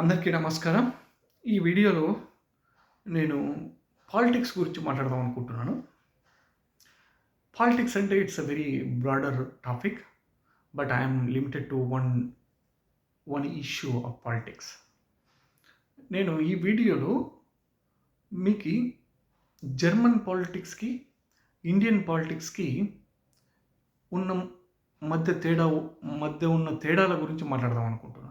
అందరికీ నమస్కారం. ఈ వీడియోలో నేను పాలిటిక్స్ గురించి మాట్లాడదాం అనుకుంటున్నాను. పాలిటిక్స్ అంటే it's a very broader topic but I'm limited to one one issue of politics నేను ఈ వీడియోలో మీకు జర్మన్ పాలిటిక్స్కి ఇండియన్ పాలిటిక్స్కి ఉన్న మధ్య తేడా మధ్య ఉన్న తేడాల గురించి మాట్లాడదాం అనుకుంటున్నాను.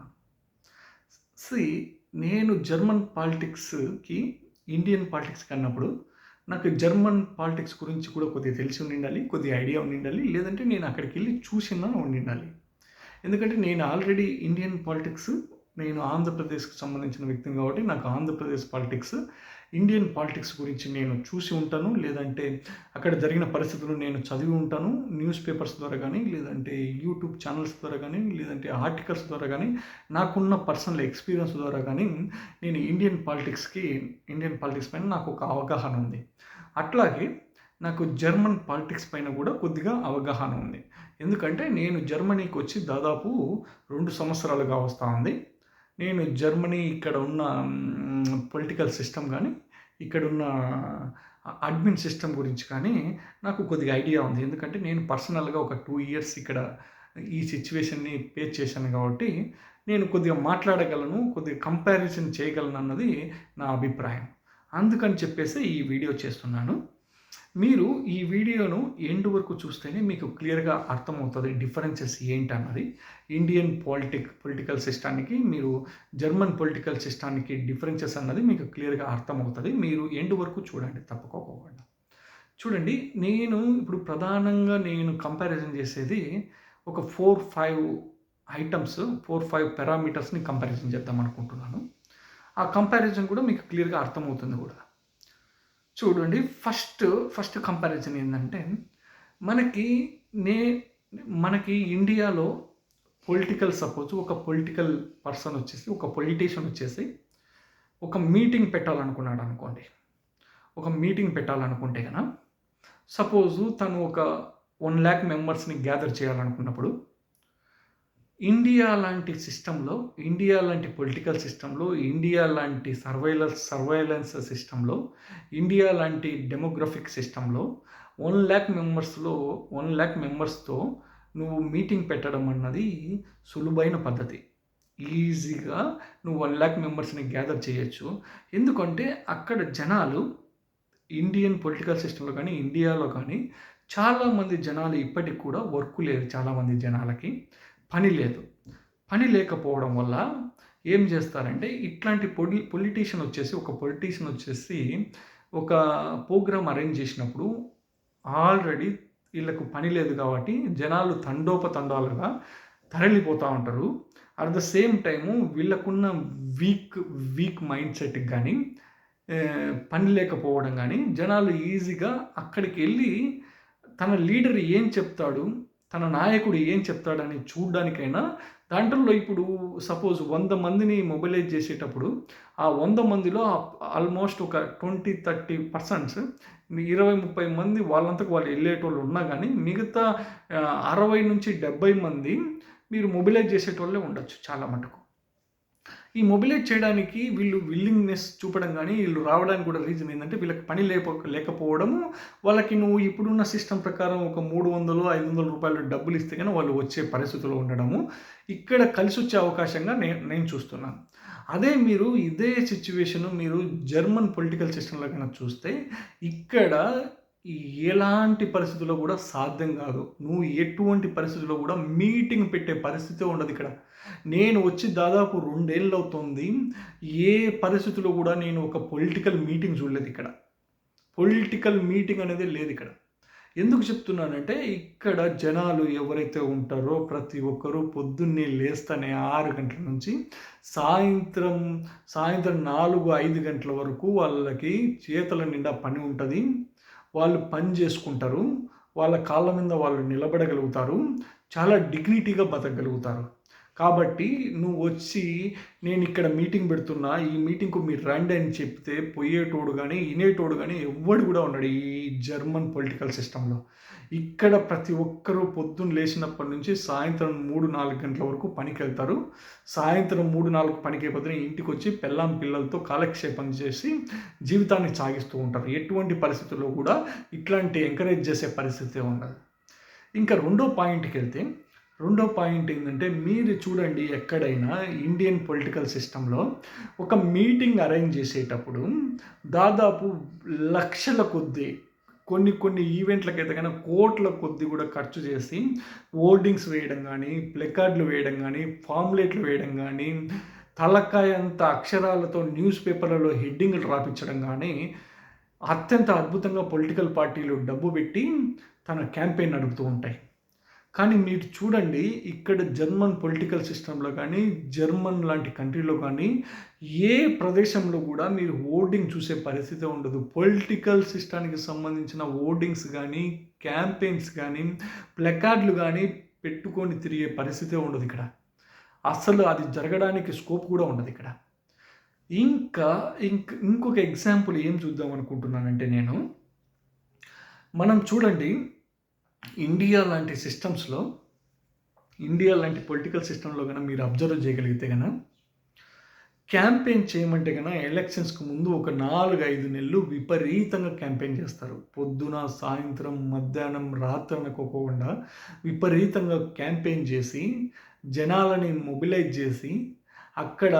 సి నేను జర్మన్ పాలిటిక్స్కి ఇండియన్ పాలిటిక్స్కి అన్నప్పుడు నాకు జర్మన్ పాలిటిక్స్ గురించి కూడా కొద్దిగా తెలిసి ఉండాలి కొద్దిగా ఐడియా ఉండాలి లేదంటే నేను అక్కడికి వెళ్ళి చూసిన ఉండాలి ఎందుకంటే నేను ఆల్రెడీ ఇండియన్ పాలిటిక్స్ నేను ఆంధ్రప్రదేశ్కి సంబంధించిన వ్యక్తిని కాబట్టి నాకు ఆంధ్రప్రదేశ్ పాలిటిక్స్ ఇండియన్ పాలిటిక్స్ గురించి నేను చూసి ఉంటాను. లేదంటే అక్కడ జరిగిన పరిస్థితులు నేను చదివి ఉంటాను. న్యూస్ పేపర్స్ ద్వారా కానీ లేదంటే యూట్యూబ్ ఛానల్స్ ద్వారా కానీ లేదంటే ఆర్టికల్స్ ద్వారా కానీ నాకున్న పర్సనల్ ఎక్స్పీరియన్స్ ద్వారా కానీ నేను ఇండియన్ పాలిటిక్స్కి ఇండియన్ పాలిటిక్స్ పైన నాకు ఒక అవగాహన ఉంది. అట్లాగే నాకు జర్మన్ పాలిటిక్స్ పైన కూడా కొద్దిగా అవగాహన ఉంది. ఎందుకంటే నేను జర్మనీకి వచ్చి దాదాపు రెండు సంవత్సరాలుగా వస్తూ ఉంది. నేను జర్మనీ ఇక్కడ ఉన్న పొలిటికల్ సిస్టమ్ కానీ ఇక్కడ ఉన్న అడ్మిన్ సిస్టమ్ గురించి కానీ నాకు కొద్దిగా ఐడియా ఉంది. ఎందుకంటే నేను పర్సనల్గా ఒక టూ ఇయర్స్ ఇక్కడ ఈ సిచ్యువేషన్ని ఫేస్ చేశాను కాబట్టి నేను కొద్దిగా మాట్లాడగలను కొద్దిగా కంపారిజన్ చేయగలను అన్నది నా అభిప్రాయం. అందుకని చెప్పేసి ఈ వీడియో చేస్తున్నాను. మీరు ఈ వీడియోను ఎండ్ వరకు చూస్తేనే మీకు క్లియర్గా అర్థమవుతుంది డిఫరెన్సెస్ ఏంటన్నది. ఇండియన్ పాలిటిక్ పొలిటికల్ సిస్టానికి మీరు జర్మన్ పొలిటికల్ సిస్టానికి డిఫరెన్సెస్ అన్నది మీకు క్లియర్గా అర్థమవుతుంది. మీరు ఎండ్ వరకు చూడండి తప్పుకోకుండా. చూడండి నేను ఇప్పుడు ప్రధానంగా నేను కంపారిజన్ చేసేది ఒక four five items four five పారామీటర్స్ని comparison చేద్దాం అనుకుంటున్నాను ఆ కంపారిజన్ కూడా మీకు క్లియర్గా అర్థమవుతుంది కూడా. చూడండి ఫస్ట్ ఫస్ట్ కంపారిజన్ ఏంటంటే మనకి నే మనకి ఇండియాలో పొలిటికల్ సపోజ్ ఒక పొలిటికల్ పర్సన్ వచ్చేసి ఒక పొలిటీషియన్ వచ్చేసి ఒక మీటింగ్ పెట్టాలనుకున్నాడు అనుకోండి. ఒక మీటింగ్ పెట్టాలనుకుంటే కనుక సపోజు తను ఒక వన్ ల్యాక్ మెంబర్స్ని గ్యాదర్ చేయాలనుకున్నప్పుడు ఇండియా లాంటి సిస్టంలో ఇండియా లాంటి పొలిటికల్ సిస్టంలో ఇండియా లాంటి సర్వైలెన్స్ సర్వైలెన్స్ సిస్టంలో ఇండియా లాంటి డెమోగ్రఫిక్ సిస్టంలో వన్ ల్యాక్ మెంబర్స్లో వన్ ల్యాక్ మెంబర్స్తో నువ్వు మీటింగ్ పెట్టడం అన్నది సులువైన పద్ధతి. ఈజీగా నువ్వు వన్ ల్యాక్ మెంబర్స్ని గ్యాదర్ చేయొచ్చు. ఎందుకంటే అక్కడ జనాలు ఇండియన్ పొలిటికల్ సిస్టంలో కానీ ఇండియాలో కానీ చాలామంది జనాలు ఇప్పటికి కూడా వర్క్ లేదు చాలామంది జనాలకి. పని లేదు. పని లేకపోవడం వల్ల ఏం చేస్తారంటే ఇట్లాంటి పొలి పొలిటీషియన్ వచ్చేసి ఒక పొలిటీషియన్ వచ్చేసి ఒక ప్రోగ్రామ్ అరేంజ్ చేసినప్పుడు ఆల్రెడీ వీళ్ళకు పని లేదు కాబట్టి జనాలు తండోపతండాలుగా తరలిపోతూ ఉంటారు. అట్ ద సేమ్ టైము వీళ్ళకున్న వీక్ వీక్ మైండ్ సెట్కి కానీ పని లేకపోవడం కానీ జనాలు ఈజీగా అక్కడికి వెళ్ళి తన లీడర్ ఏం చెప్తాడు తన నాయకుడు ఏం చెప్తాడని చూడడానికైనా దాంట్లో ఇప్పుడు సపోజ్ వంద మందిని మొబిలైజ్ చేసేటప్పుడు ఆ వంద మందిలో ఆల్మోస్ట్ ఒక ట్వంటీ థర్టీ పర్సెంట్స్ ఇరవై ముప్పై మంది వాళ్ళంతకు వాళ్ళు వెళ్ళేటోళ్ళు ఉన్నా కానీ మిగతా అరవై నుంచి డెబ్బై మంది మీరు మొబిలైజ్ చేసేటోళ్ళే ఉండొచ్చు చాలా మటుకు. ఈ మొబిలైజ్ చేయడానికి వీళ్ళు విల్లింగ్నెస్ చూపడం కానీ వీళ్ళు రావడానికి కూడా రీజన్ ఏంటంటే వీళ్ళకి పని లేక లేకపోవడము వాళ్ళకి నువ్వు ఇప్పుడున్న సిస్టమ్ ప్రకారం ఒక మూడు వందలు ఐదు వందల రూపాయలు డబ్బులు ఇస్తే కానీ వాళ్ళు వచ్చే పరిస్థితిలో ఉండడము ఇక్కడ కలిసి వచ్చే అవకాశంగా నేను నేను చూస్తున్నాను. అదే మీరు ఇదే సిచ్యువేషన్ మీరు జర్మన్ పొలిటికల్ సిస్టంలో కనుక చూస్తే ఇక్కడ ఎలాంటి పరిస్థితుల్లో కూడా సాధ్యం కాదు. నువ్వు ఎటువంటి పరిస్థితుల్లో కూడా మీటింగ్ పెట్టే పరిస్థితి ఉండదు ఇక్కడ. నేను వచ్చి దాదాపు రెండేళ్ళు అవుతుంది. ఏ పరిస్థితుల్లో కూడా నేను ఒక పొలిటికల్ మీటింగ్ చూడలేదు ఇక్కడ. పొలిటికల్ మీటింగ్ అనేది లేదు ఇక్కడ. ఎందుకు చెప్తున్నానంటే ఇక్కడ జనాలు ఎవరైతే ఉంటారో ప్రతి ఒక్కరూ పొద్దున్నే లేస్తానే ఆరు గంటల నుంచి సాయంత్రం సాయంత్రం నాలుగు ఐదు గంటల వరకు వాళ్ళకి చేతుల నిండా పని ఉంటుంది. వాళ్ళు పని చేసుకుంటారు వాళ్ళ కాళ్ళ మీద వాళ్ళు నిలబడగలుగుతారు చాలా డిగ్నిటీగా బతకగలుగుతారు. కాబట్టి నువ్వు వచ్చి నేను ఇక్కడ మీటింగ్ పెడుతున్నా ఈ మీటింగ్కు మీరు రండి అని చెప్తే పోయేటోడు కానీ వినేటోడు కానీ ఎవ్వడు కూడా ఉన్నాడు ఈ జర్మన్ పొలిటికల్ సిస్టంలో ఇక్కడ ప్రతి ఒక్కరూ పొద్దున్న లేచినప్పటి నుంచి సాయంత్రం మూడు నాలుగు గంటల వరకు పనికి వెళ్తారు సాయంత్రం మూడు నాలుగు పనికి అయిపోతే ఇంటికి వచ్చి పెళ్ళాం పిల్లలతో కాలక్షేపం చేసి జీవితాన్ని సాగిస్తూ ఉంటారు. ఎటువంటి పరిస్థితుల్లో కూడా ఇట్లాంటి ఎంకరేజ్ చేసే పరిస్థితి ఉండదు. ఇంకా రెండో పాయింట్కి వెళ్తే రెండో పాయింట్ ఏంటంటే మీరు చూడండి ఎక్కడైనా ఇండియన్ పొలిటికల్ సిస్టంలో ఒక మీటింగ్ అరేంజ్ చేసేటప్పుడు దాదాపు లక్షల కొద్దీ కొన్ని కొన్ని ఈవెంట్లకైతే కానీ కోట్ల కొద్ది కూడా ఖర్చు చేసి హోర్డింగ్స్ వేయడం కానీ ప్లెకార్డులు వేయడం కానీ ఫామ్లెట్లు వేయడం కానీ తలకాయ అంత అక్షరాలతో న్యూస్ పేపర్లలో హెడ్డింగ్లు రాపించడం కానీ అత్యంత అద్భుతంగా పొలిటికల్ పార్టీలు డబ్బు పెట్టి తన క్యాంపెయిన్ నడుపుతూ ఉంటాయి. కానీ మీరు చూడండి ఇక్కడ జర్మన్ పొలిటికల్ సిస్టంలో కానీ జర్మన్ లాంటి కంట్రీలో కానీ ఏ ప్రదేశంలో కూడా మీరు ఓటింగ్ చూసే పరిస్థితి ఉండదు. పొలిటికల్ సిస్టానికి సంబంధించిన ఓటింగ్స్ కానీ క్యాంపెయిన్స్ కానీ ప్లకార్డులు కానీ పెట్టుకొని తిరిగే పరిస్థితే ఉండదు ఇక్కడ. అసలు అది జరగడానికి స్కోప్ కూడా ఉండదు ఇక్కడ. ఇంకా ఇంక ఇంకొక ఎగ్జాంపుల్ ఏం చూద్దాం అనుకుంటున్నానంటే నేను. మనం చూడండి ఇండియా లాంటి సిస్టమ్స్లో ఇండియా లాంటి పొలిటికల్ సిస్టంలో కనుక మీరు అబ్జర్వ్ చేయగలిగితే కనుక క్యాంపెయిన్ చేయమంటే కనుక ఎలక్షన్స్కి ముందు ఒక నాలుగు ఐదు నెలలు విపరీతంగా క్యాంపెయిన్ చేస్తారు. పొద్దున సాయంత్రం మధ్యాహ్నం రాత్రి అనుకోకుండా విపరీతంగా క్యాంపెయిన్ చేసి జనాలని మొబిలైజ్ చేసి అక్కడ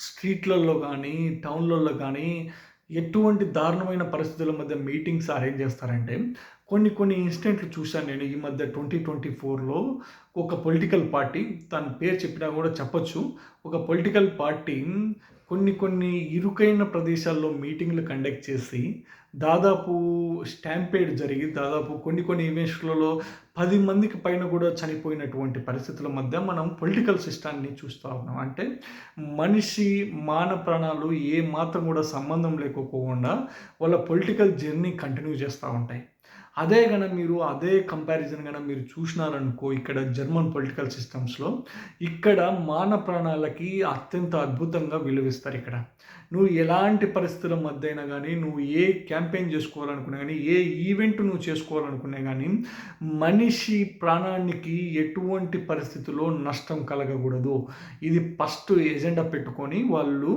స్ట్రీట్లలో కానీ టౌన్లలో కానీ ఎటువంటి దారుణమైన పరిస్థితుల మధ్య మీటింగ్స్ అరేంజ్ చేస్తారంటే కొన్ని కొన్ని ఇన్సిడెంట్లు చూశాను నేను ఈ మధ్య ట్వంటీ ట్వంటీ ఫోర్లో. ఒక పొలిటికల్ పార్టీ తన పేరు చెప్పినా కూడా చెప్పచ్చు. ఒక పొలిటికల్ పార్టీ కొన్ని కొన్ని ఇరుకైన ప్రదేశాల్లో మీటింగ్లు కండక్ట్ చేసి దాదాపు స్టాంపేడ్ జరిగి దాదాపు కొన్ని కొన్ని ఈవెంట్స్లలో పది మందికి పైన కూడా చనిపోయినటువంటి పరిస్థితుల మధ్య మనం పొలిటికల్ సిస్టాన్ని చూస్తూ ఉన్నాం. అంటే మనిషి మాన ప్రాణాలు ఏ మాత్రం కూడా సంబంధం లేకపోకుండా వాళ్ళ పొలిటికల్ జర్నీ కంటిన్యూ చేస్తూ ఉంటాయి. అదే కనుక మీరు అదే కంపారిజన్ కనుక మీరు చూసినారనుకో ఇక్కడ జర్మన్ పొలిటికల్ సిస్టమ్స్లో ఇక్కడ మాన ప్రాణాలకి అత్యంత అద్భుతంగా విలువిస్తారు ఇక్కడ. నువ్వు ఎలాంటి పరిస్థితుల మధ్య అయినా కానీ నువ్వు ఏ క్యాంపెయిన్ చేసుకోవాలనుకున్నా కానీ ఏ ఈవెంట్ నువ్వు చేసుకోవాలనుకున్నా కానీ మనిషి ప్రాణానికి ఎటువంటి పరిస్థితుల్లో నష్టం కలగకూడదు. ఇది ఫస్ట్ ఎజెండా పెట్టుకొని వాళ్ళు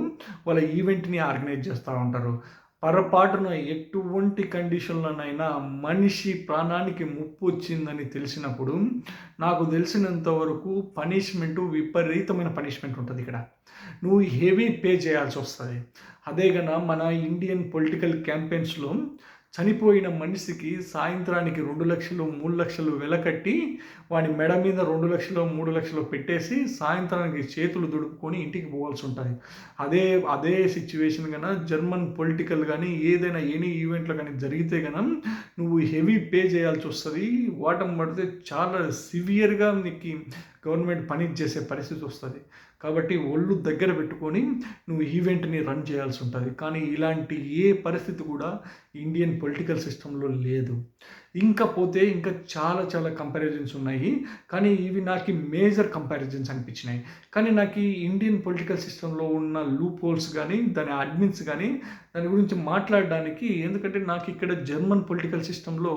వాళ్ళ ఈవెంట్ని ఆర్గనైజ్ చేస్తూ ఉంటారు. పొరపాటున ఎటువంటి కండిషన్లోనైనా మనిషి ప్రాణానికి ముప్పు వచ్చిందని తెలిసినప్పుడు నాకు తెలిసినంత వరకు పనిష్మెంటు విపరీతమైన పనిష్మెంట్ ఉంటుంది ఇక్కడ. నువ్వు హెవీ పే చేయాల్సి వస్తుంది. అదే కన్నా మన ఇండియన్ పొలిటికల్ క్యాంపెయిన్స్లో చనిపోయిన మనిషికి సాయంత్రానికి రెండు లక్షలు మూడు లక్షలు వెలకట్టి వాడి మెడ మీద రెండు లక్షలు మూడు లక్షలు పెట్టేసి సాయంత్రానికి చేతులు దుడుపుకొని ఇంటికి పోవాల్సి ఉంటుంది అదే అదే సిచ్యువేషన్ కన్నా జర్మన్ పొలిటికల్ కానీ ఏదైనా ఎనీ ఈవెంట్లో కానీ జరిగితే కనుక నువ్వు హెవీ పే చేయాల్సి వస్తుంది. వాటం పడితే చాలా సివియర్గా నీకు గవర్నమెంట్ పని చేసే పరిస్థితి వస్తుంది. కాబట్టి ఒళ్ళు దగ్గర పెట్టుకొని నువ్వు ఈవెంట్ని రన్ చేయాల్సి ఉంటుంది. కానీ ఇలాంటి ఏ పరిస్థితి కూడా ఇండియన్ పొలిటికల్ సిస్టంలో లేదు. ఇంకా పోతే ఇంకా చాలా చాలా కంపారిజన్స్ ఉన్నాయి. కానీ ఇవి నాకు మేజర్ కంపారిజన్స్ అనిపించినాయి. కానీ నాకు ఈ ఇండియన్ పొలిటికల్ సిస్టంలో ఉన్న లూప్ హోల్స్ కానీ దాని అడ్మిన్స్ కానీ దాని గురించి మాట్లాడడానికి ఎందుకంటే నాకు ఇక్కడ జర్మన్ పొలిటికల్ సిస్టంలో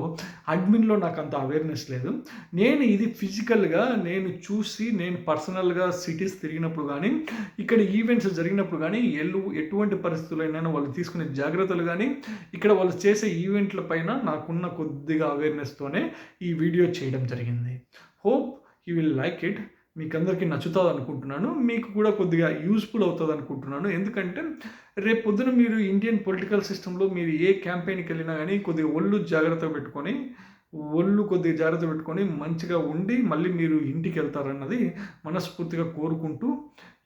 అడ్మిన్లో నాకు అంత అవేర్నెస్ లేదు. నేను ఇది ఫిజికల్గా నేను చూసి నేను పర్సనల్గా సిటీస్ తిరిగినప్పుడు కానీ ఇక్కడ ఈవెంట్స్ జరిగినప్పుడు కానీ ఎల్లు ఎటువంటి పరిస్థితులైనా వాళ్ళు తీసుకునే జాగ్రత్తలు కానీ ఇక్కడ వాళ్ళు చేసే ఈవెంట్ల పైన నాకున్న కొద్దిగా అవేర్నెస్తోనే ఈ వీడియో చేయడం జరిగింది. Hope you will like it మీకు అందరికీ నచ్చుతుంది అనుకుంటున్నాను మీకు కూడా కొద్దిగా యూస్ఫుల్ అవుతుంది అనుకుంటున్నాను ఎందుకంటే రేపు పొద్దున మీరు ఇండియన్ పొలిటికల్ సిస్టంలో మీరు ఏ క్యాంపెయిన్కి వెళ్ళినా కానీ కొద్దిగా ఒళ్ళు జాగ్రత్త పెట్టుకొని ఒళ్ళు కొద్దిగా జాగ్రత్త పెట్టుకొని మంచిగా ఉండి మళ్ళీ మీరు ఇంటికి వెళ్తారన్నది మనస్ఫూర్తిగా కోరుకుంటూ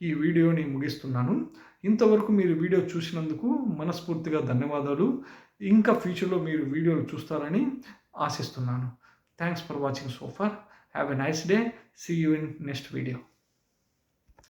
ఈ వీడియోని ముగిస్తున్నాను. ఇంతవరకు మీరు వీడియో చూసినందుకు మనస్ఫూర్తిగా ధన్యవాదాలు. ఇంకా ఫ్యూచర్లో మీరు వీడియోలు చూస్తారని ఆశిస్తున్నాను. Thanks for watching so for have a nice day see you in next video